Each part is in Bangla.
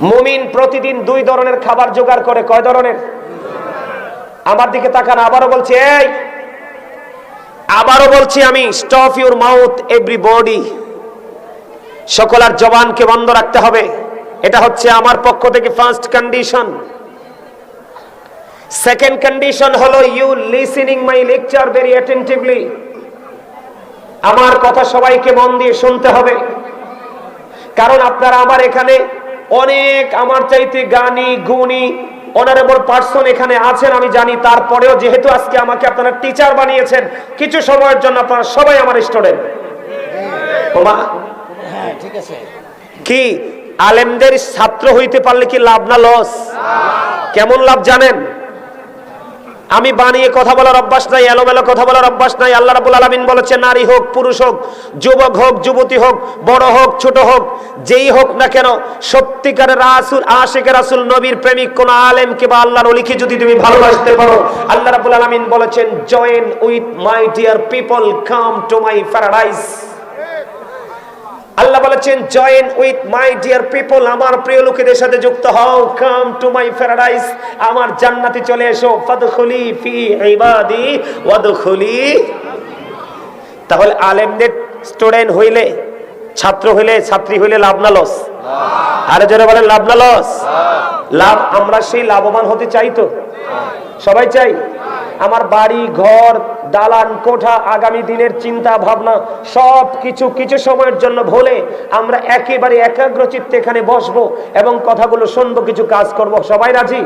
মুমিন প্রতিদিন দুই ধরনের খাবার জোগাড় করে, কয় ধরনের? আমার দিকে তাকান, আবারও বলছি, এই! আবারও বলছি আমি স্টপ ইউর মাউথ এভরিবডি সকলার জবানকে বন্ধ রাখতে হবে। এটা হচ্ছে আমার পক্ষ থেকে ফার্স্ট কন্ডিশন সেকেন্ড কন্ডিশন হলো you listening my lecture very attentively আমার কথা সবাইকে মন দিয়ে শুনতে হবে। কারণ আপনারা আমার এখানে অনেক আমার চাইতে গানি, গুণী অনারেবল পার্সন এখানে আছেন, আমি জানি। তারপরেও যেহেতু আজকে আমাকে আপনারা টিচার বানিয়েছেন, কিছু সময়ের জন্য আপনারা সবাই আমার স্টুডেন্ট কি? আলেমদের ছাত্র হইতে পারলে কি লাভ না লস কেমন লাভ জানেন? আমি বানিয়ে কথা বলার অভ্যাস নাই, এলোমেলো কথা বলার অভ্যাস নাই। আল্লাহ রাবুল আলমিন বলেছে নারী হোক, পুরুষ হোক, যুবক হোক, যুবতী হোক, বড় হোক, ছোট হোক, যেই হোক না কেন, সত্যিকারের রাসুল আশেকের রাসুল, নবীর প্রেমিক কোন আলেম কিংবা আল্লাহর অলিকে যদি তুমি ভালোবাসতে পারো? আল্লাহ রাবুল আলমিন বলেছেন join with my dear people come to my paradise Allah বলেছেন join with my dear people আমার প্রিয় লোকেদের সাথে যুক্ত হও। কাম টু মাই প্যারাডাইস আমার জান্নাতে চলে এসো। ফাদখুলি ফি ইবাদি, ওয়াদখুলি তাহলে আলেমদের স্টুডেন্ট হইলে, ছাত্র হইলে, ছাত্রী হইলে লাভ না লস আরে জোরে বলেন, লাভ না লস লাভ আমরা সেই লাভবান হতে চাই তো? সবাই চাই? আমার বাড়ি, ঘর দালান কোঠা আগামী দিনের চিন্তা ভাবনা সব কিছু কিছু সময়ের জন্য ভুলে আমরা একেবারে একাগ্র চিত্তে এখানে বসবো এবং কথাগুলো শুনব, কিছু কাজ করব। সবাই রাজি?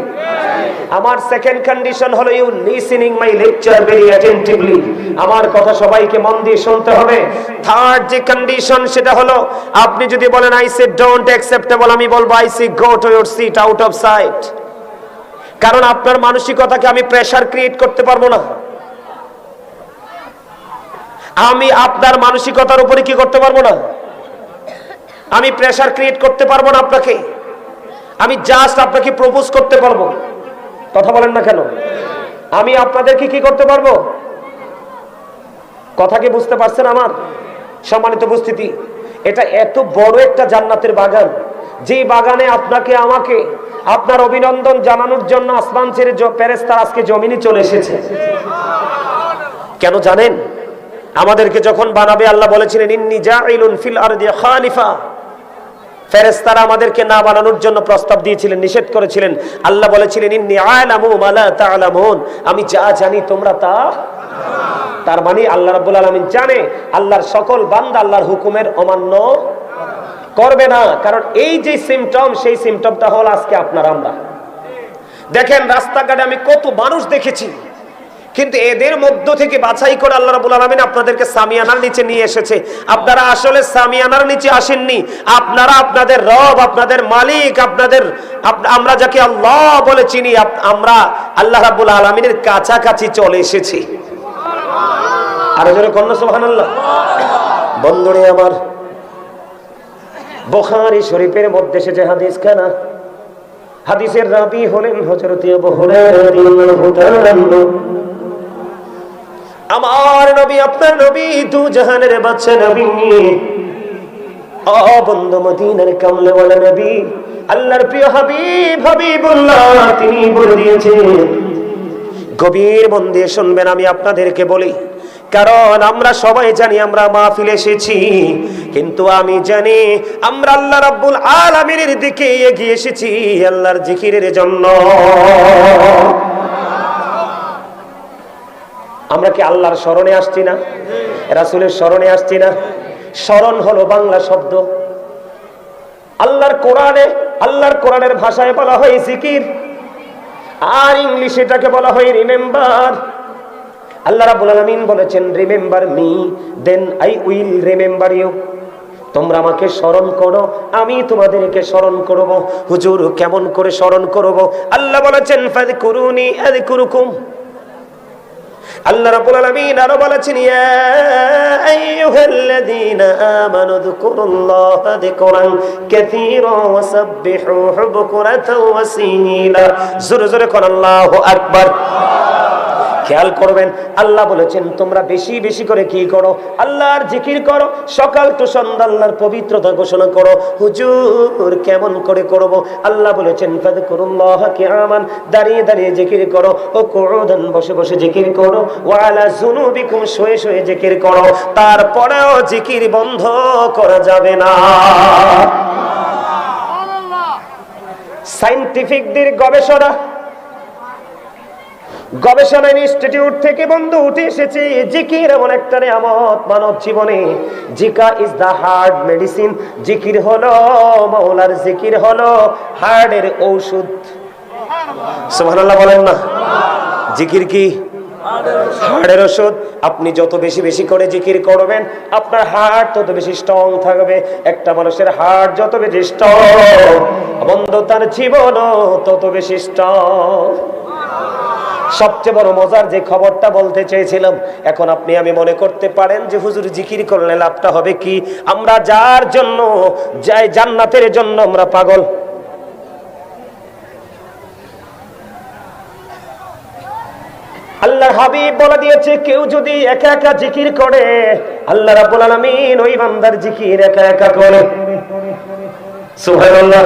আমার সেকেন্ড কন্ডিশন হলো you listening my lecture very attentively আমার কথা সবাইকে মন দিয়ে শুনতে হবে। থার্ড যে কন্ডিশন সেটা হলো আপনি যদি বলেন আই সে ডোন্ট অ্যাকসেপ্টেবল আমি বলব I see go to your seat out of sight কারণ আপনার মানসিকতাকে আমি প্রেসার ক্রিয়েট করতে পারব না। আমি আপনার মানসিকতার উপরে কি করতে পারব না? আমি প্রেশার ক্রিয়েট করতে পারব না আপনাকে? আমি জাস্ট আপনাকে প্রপোজ করতে পারব। কথা বলেন না কেন? আমি আপনাদেরকে কি করতে পারব? কথা কি বুঝতে পারছেন আমার? সম্মানিত উপস্থিতি, এটা এত বড় একটা জান্নাতের বাগান। যেই বাগানে আপনাকে, আমাকে আপনার অভিনন্দন জানানোর জন্য আসমান ছেড়ে প্যারেস্তার আজকে জমিনে চলে এসেছে। কেন জানেন? আমাদেরকে যখন বানাবে, আল্লাহ বলেছিলেন, ইন্নি জাইলুন ফিল আরদি খালিফা। ফেরেস্তারা আমাদেরকে না বানানোর জন্য প্রস্তাব দিয়েছিলেন, নিষেধ করেছিলেন। আল্লাহ বলেছিলেন, ইন্নি আলামু মালা তাআলামুন। আমি যা জানি তোমরা তা তার মানে আল্লাহ রাব্বুল আলামিন জানে, আল্লাহর সকল বান্দা আল্লাহর হুকুমের অমান্য করবে না। কারণ এই যে সিমটম সেই সিমটমটা হল আজকে আপনার আমরা। দেখেন, রাস্তাঘাটে আমি কত মানুষ দেখেছি। কিন্তু এদের মধ্য থেকে বাছাই করে আল্লাহ রাবুল আলমিন আপনাদেরকে সামিয়ানার নিচে নিয়ে এসেছে। আপনারা আসলে সামিয়ানার নিচে আসেননি। আপনারা আপনাদের রব, আপনাদের মালিক, আপনাদের আমরা যাকে আল্লাহ বলে চিনি আমরা আল্লাহ রাবুল আলমিনের কাছাকাছি চলে এসেছি। আরও জোরে কন্যা সোহান বন্ধুরে আমার বোখারি শরীফের মধ্যে এসেছে হাদিস খানা। হাদিসের রাবি হলেন হজরতি আবু হুরায়রা রাদিয়াল্লাহু তাআলা। আমার নবী, আপনার নবী, দু জাহানের বাচ্চা নবী। ও বন্ধু মদিনার কামলেওয়ালা নবী, আল্লাহর প্রিয় হাবিব হাবিবুল্লাহ, তিনি বলে দিয়েছেন, গভীর মন দিয়ে শুনবেন, আমি আপনাদেরকে বলি, কারণ আমরা সবাই জানি আমরা মা মাহফিল এসেছি, কিন্তু আমি জানি আমরা আল্লাহ রাব্বুল আলামিনের দিকে এগিয়ে এসেছি, আল্লাহর জিকিরের জন্য। আমরা কি আল্লাহর স্মরণে আসছি না? রাসূলের স্মরণে আসছি না? স্মরণ হলো বাংলা শব্দ। আল্লাহর কোরআনে, আল্লাহর কোরআনের ভাষায় বলা হয় জিকির। আর ইংলিশে এটাকে বলা হয় রিমেম্বার। আল্লাহ রাব্বুল আলামিন বলেছেন remember me then I will remember you তোমরা আমাকে স্মরণ করো, আমি তোমাদেরকে স্মরণ করব। হুজুর, কেমন করে স্মরণ করব? আল্লাহ বলেছেন, ফাযকুরুনি আযকুরুকুম। আল্লাহ রাব্বুল আলামিন আরও বলেছেন, ইয়া আইয়ুহাল্লাযীনা আমানু যকুরুল্লাহা যিকরান কাসীরা ওয়াসাব্বিহুহু বুকরাতাও ওয়াসীলা জোরে জোরে কোন আল্লাহু আকবার। খেয়াল করবেন। আল্লাহ বলেছেন তোমরা বেশি বেশি করে কি করো? আল্লাহর জিকির করো। সকাল টু সন্ধ্যা আল্লাহর পবিত্রতা ঘোষণা করো। হুজুর কেমন করে করব? আল্লাহ বলেছেন ফাদকুরুল্লাহ কিয়ামান। দাঁড়িয়ে দাঁড়িয়ে জিকির করো। ও কুউদান বসে বসে জিকির করো। ওয়ালা জুনুবিকুম শুয়ে শুয়ে জিকির করো। তারপরেও জিকির বন্ধ করা যাবে না। সাইন্টিফিকদের গবেষণা গবেষণা ইনস্টিটিউট থেকে বন্ধু উঠে এসেছে। জিকির এমন একটা নিয়ামত মানব জীবনে। জিকা ইজ দা হার্ড মেডিসিন জিকির হলো, মাওলার জিকির হলো হার্টের ঔষধ। বলেন না। জিকির কি? হার্টের ওষুধ আপনি যত বেশি বেশি করে জিকির করবেন, আপনার হার্ট তত বেশি স্ট্রং থাকবে। একটা মানুষের হার্ট যত বেশি স্ট্রং বন্ধু তার জীবনও তত বেশি স্ট্রং সবচেয়ে বড় মজার যে খবরটা বলতে চেয়েছিলাম, এখন আপনি আমি মনে করতে পারেন যে হুজুর জিকির করলে লাভটা হবে কি? আমরা যার জন্য যাই জান্নাতের জন্য আমরা পাগল। আল্লাহর হাবিব বলে দিয়েছে, কেউ যদি একা একা জিকির করে, আল্লাহ রাব্বুল আলামিন ওই বান্দার জিকির একা একা করে। সুবহানাল্লাহ।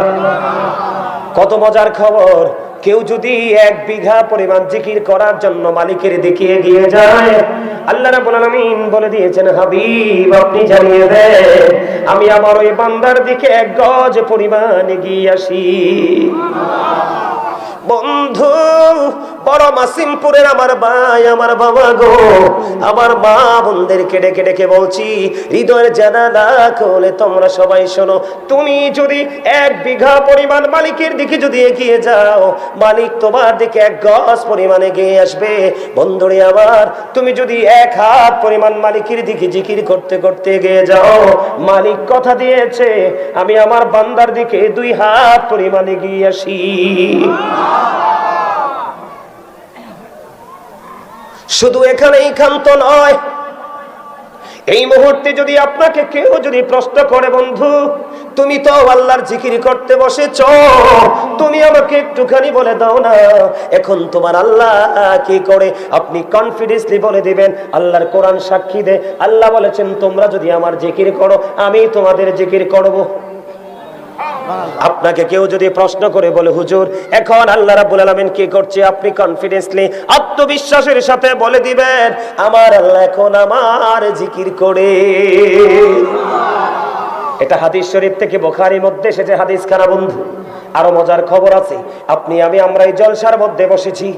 কত মজার খবর। কেউ যদি এক বিঘা পরিমাণ জিকির করার জন্য মালিকের দিকে এগিয়ে যায়, আল্লাহ রাবুল আলামিন বলে দিয়েছেন, হাবিব, আপনি জানিয়ে দেন, আমি আমার ওই বান্দার দিকে এক গজ পরিমাণ এগিয়ে আসি। বড় মাসিমপুরের আমার ভাই, আমার বাবা গো। আমার মা বোনদেরকে কেটে ডেকে বলছি, হৃদয়ের জানালা কোলে তোমরা সবাই শোনো। তুমি যদি এক বিঘা পরিমাণ মালিকের দিকে যদি এগিয়ে যাও, মালিক তোমার দিকে এক গজ পরিমাণে এগিয়ে আসবে। বন্ধুরে আবার তুমি যদি এক হাত পরিমাণ মালিকের দিকে জিকির করতে করতে এগিয়ে যাও, মালিক কথা দিয়েছে, আমি আমার বান্দার দিকে দুই হাত পরিমাণ এগিয়ে আসি। শুধু এখানেই ক্ষান্ত নয়। এই মুহূর্তে যদি আপনাকে কেউ যদি প্রশ্ন করে, বন্ধু, তুমি তো আল্লাহর জিকির করতে বসেছ, তুমি আমাকে একটুখানি বলে দাও না, এখন তোমার আল্লাহ কি করে? আপনি কনফিডেন্সলি বলে দিবেন, আল্লাহর কোরআন সাক্ষী দে। আল্লাহ বলেছেন, তোমরা যদি আমার জিকির করো, আমি তোমাদের জিকির করব। আপনাকে কেউ যদি প্রশ্ন করে বলে, হুজুর, এখন আল্লাহ রাব্বুল আলামিন কি করছে? আপনি কনফিডেন্সলি আত্মবিশ্বাসের সাথে বলে দিবেন, আমার আল্লাহ এখন আমার জিকির করে। এটা হাদিস শরীফ থেকে বোখারির মধ্যে এসেছে, হাদিস খানা বন্ধু। আরও মজার খবর আছে। আপনি, আমি, আমরা এই জলসার মধ্যে বসেছি।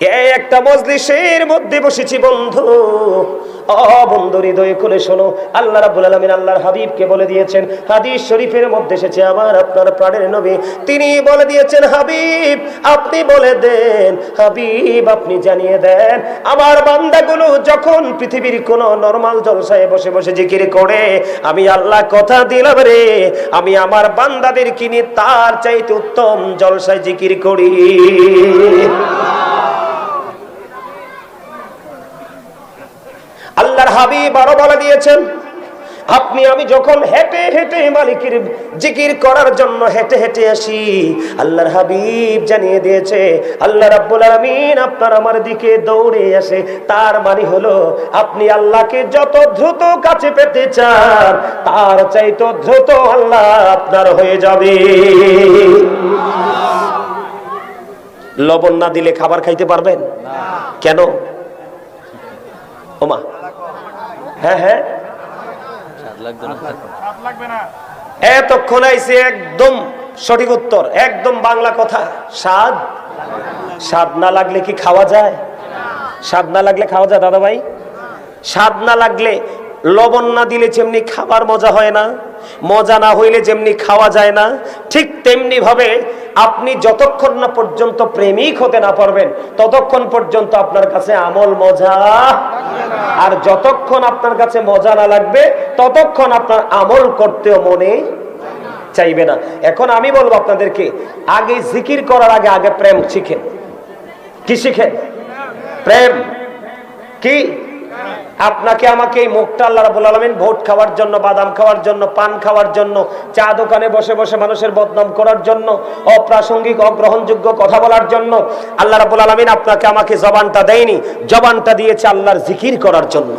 এই একটা মজলিসের মধ্যে বসেছি, বন্ধু। বন্ধু, হৃদয় খুলে শোনো। আল্লাহ রাব্বুল আলামিন আল্লাহর হাবিবকে বলে দিয়েছেন, হাদিস শরীফের মধ্যে এসেছে, আমার আপনার প্রাণের নবী। তিনি বলে দিয়েছেন, হাবিব, আপনি বলে দেন, হাবিব, আপনি জানিয়ে দেন, আমার বান্দাগুলো যখন পৃথিবীর কোন নরমাল জলসায় বসে বসে জিকির করে, আমি আল্লাহ কথা দিলাম রে, আমি আমার বান্দাদের কিনে তার চাইতে উত্তম জলসায় জিকির করি। আল্লাহর হাবিব আরও বলে দিয়েছেন, আপনি, আমি যখন হেঁটে হেঁটে মালিকের জিকির করার জন্য হেঁটে হেঁটে আসি, আল্লাহর হাবিব জানিয়ে দিয়েছে, আল্লাহ রাব্বুল আলামিন আপনার আমার দিকে দৌড়ে আসে। তার মানে হলো, আপনি আল্লাহকে যত দ্রুত কাছে পেতে চান, তার চাইতো দ্রুত আল্লাহ আপনার হয়ে যাবে। লবণ না দিলে খাবার খাইতে পারবেন? কেন? ওমা হ্যাঁ হ্যাঁ। এতক্ষণ আইসে একদম সঠিক উত্তর, একদম বাংলা কথা। স্বাদ? স্বাদ না লাগলে কি খাওয়া যায়? স্বাদ না লাগলে খাওয়া যায়, দাদা ভাই? স্বাদ না লাগলে লবণ না দিলে যেমনি খাবার মজা হয় না, মজা না হইলে যেমনি খাওয়া যায় না, ঠিক তেমনি ভাবে আপনি যতক্ষণ না পর্যন্ত প্রেমিক হতে না পারবেন, ততক্ষণ পর্যন্ত আপনার কাছে আমল মজা। আর যতক্ষণ আপনার কাছে মজা না লাগবে, ততক্ষণ আপনার আমল করতেও মনে চাইবে না। এখন আমি বলব আপনাদেরকে, আগে জিকির করার আগে আগে প্রেম শিখেন। কি শিখেন? প্রেম। কি? আপনাকে আমাকে এই মুখটা আল্লাহ রাবুল আলমিন ভোট খাওয়ার জন্য, বাদাম খাওয়ার জন্য, পান খাওয়ার জন্য, চা দোকানে বসে বসে মানুষের বদনাম করার জন্য, অপ্রাসঙ্গিক, অগ্রহণযোগ্য কথা বলার জন্য, আল্লাহ রাবুল আলমিন আপনাকে আমাকে জবানটা দেয়নি। জবানটা দিয়েছে আল্লাহর জিকির করার জন্য।